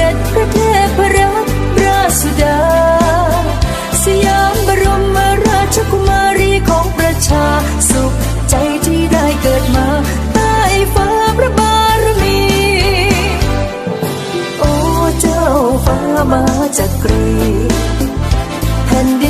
ด็จพระเทพรัตนราสุดา สยามบรมราชกุมารีของประชาสุขใจที่ได้เกิดมาใต้ฟ้าพระบารมี โอ้เจ้าฟ้ามาจากกรีแผ่นดิน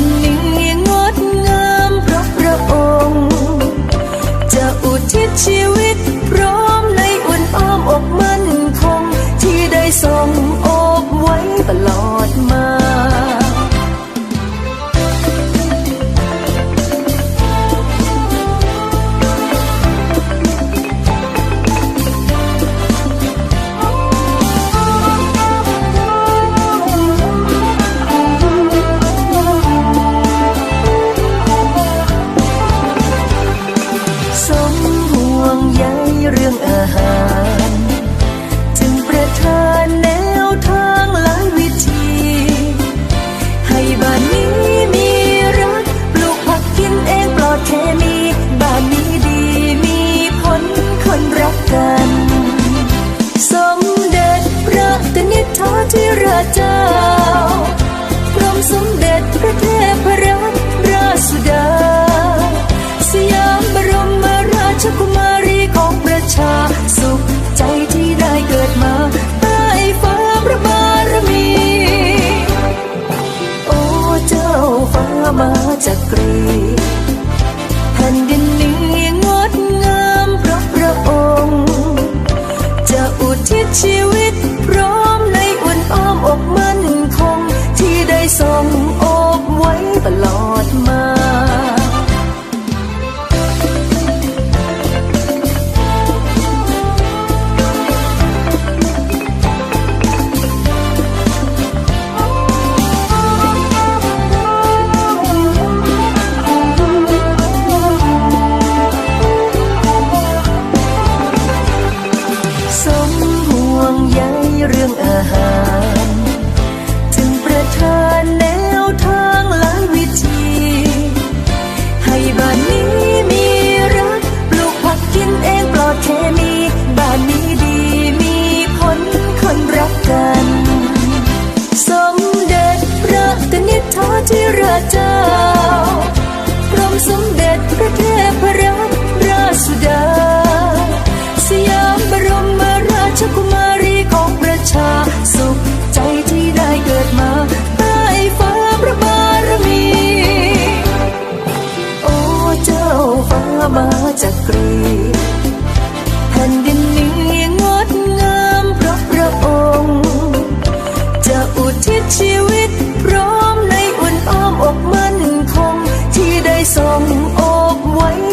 เจ้า พรมสมเด็จพระเทพรัตนราชสุดา สยามบรมราชกุมารีของประชา สุขใจที่ได้เกิดมาใต้ฟ้าพระบารมี โอ้เจ้าฟ้ามาจากกรี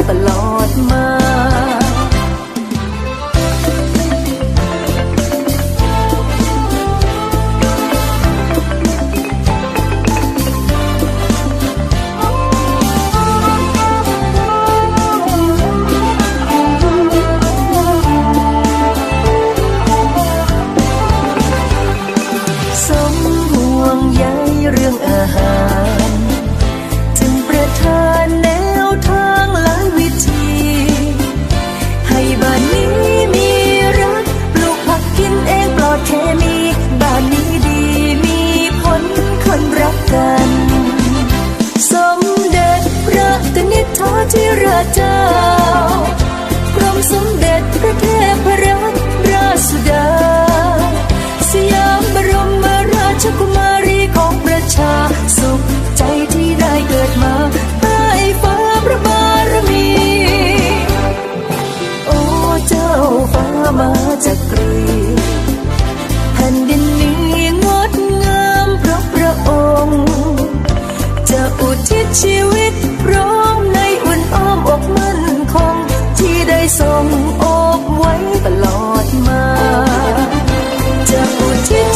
below เคมีบ้านนี้ดีมีผลคนรักกัน สมเด็จพระกนิษฐาธิราชเจ้ากรมสมเด็จพระเทพรัตนราชสุดา สยามบรมราชกุมารีของประชาสุขใจที่ได้เกิดมาใต้ฟ้าพระบารมี โอเจ้าฟ้ามาจากรี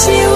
you